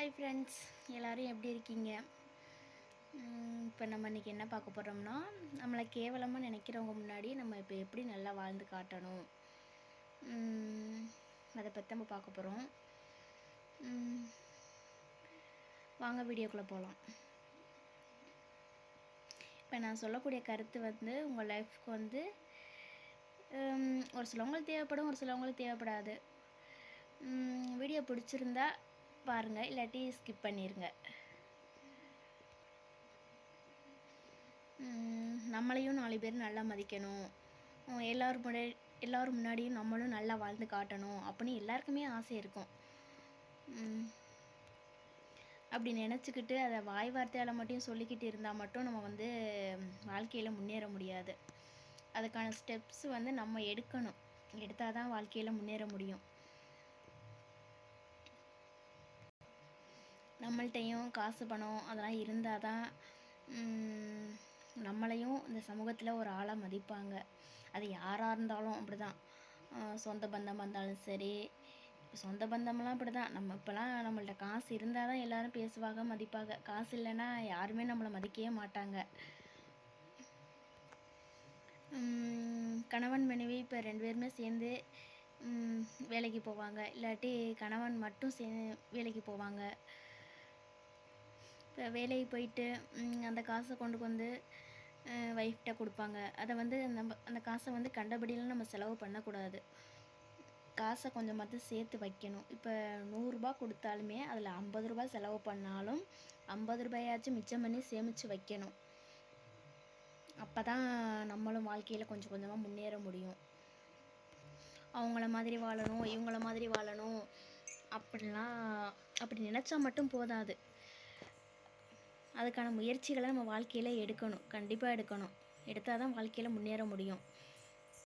Hi friends எல்லோரும் எப்படி இருக்கீங்க? இப்போ நம்ம இன்றைக்கி என்ன பார்க்க போகிறோம்னா நம்மளை கேவலமாக நினைக்கிறவங்க முன்னாடி நம்ம இப்போ எப்படி நல்லா வாழ்ந்து காட்டணும்? அதை பற்றி நம்ம பார்க்க போகிறோம் வாங்க வீடியோக்குள்ளே போகலாம் இப்போ நான் சொல்லக்கூடிய கருத்து வந்து உங்கள் லைஃப்க்கு வந்து ஒரு சிலவங்களுக்கு தேவைப்படும் ஒரு சிலவங்களுக்கு தேவைப்படாது. வீடியோ பிடிச்சிருந்தா பாருங்கள் இல்லாட்டி ஸ்கிப் பண்ணிடுங்க நம்மளையும் நாலு பேர் நல்லா மதிக்கணும். எல்லோரும் முன்னாடி எல்லோரும் முன்னாடியும் நம்மளும் நல்லா வாழ்ந்து காட்டணும் அப்படின்னு எல்லாருக்குமே ஆசை இருக்கும். அப்படி நினச்சிக்கிட்டு அதை வாய் வார்த்தையால் மட்டும் சொல்லிக்கிட்டு இருந்தால் மட்டும் நம்ம வந்து வாழ்க்கையில் முன்னேற முடியாது. அதுக்கான ஸ்டெப்ஸ் வந்து நம்ம எடுக்கணும். எடுத்தால் தான் வாழ்க்கையில் முன்னேற முடியும். நம்மள்கிட்டையும் காசு பணம் அதெல்லாம் இருந்தால் தான் நம்மளையும் இந்த சமூகத்தில் ஒரு ஆளாக மதிப்பாங்க. அது யாராக இருந்தாலும் அப்படி தான் சொந்த பந்தமாக இருந்தாலும் சரி சொந்த பந்தமெல்லாம் அப்படி தான் நம்ம இப்போலாம் நம்மள்ட்ட காசு இருந்தால் தான் எல்லோரும் பேசுவாங்க மதிப்பாங்க. காசு இல்லைன்னா யாருமே நம்மளை மதிக்கவே மாட்டாங்க. கணவன் மனைவி இப்போ ரெண்டு பேருமே சேர்ந்து வேலைக்கு போவாங்க. இல்லாட்டி கணவன் மட்டும் சே வேலைக்கு போவாங்க. வேலைக்கு போயிட்டு அந்த காசை கொண்டு வந்து ஒய்ஃப்கிட்ட கொடுப்பாங்க. அதை வந்து நம்ம அந்த காசை வந்து கண்டபடியெல்லாம் நம்ம செலவு பண்ணக்கூடாது. காசை கொஞ்சமாவது சேர்த்து வைக்கணும். இப்போ நூறுரூபா கொடுத்தாலுமே அதில் ஐம்பது ரூபாய் செலவு பண்ணாலும் ஐம்பது ரூபாயாச்சும் மிச்சம் பண்ணி சேமித்து வைக்கணும். அப்போ தான் நம்மளும் வாழ்க்கையில் கொஞ்சம் கொஞ்சமாக முன்னேற முடியும். அவங்கள மாதிரி வாழணும் இவங்கள மாதிரி வாழணும். அப்படிலாம் அப்படி நினச்சா மட்டும் போதாது. அதுக்கான முயற்சிகளை நம்ம வாழ்க்கையில் எடுக்கணும். கண்டிப்பாக எடுக்கணும். எடுத்தால் தான் வாழ்க்கையில் முன்னேற முடியும்.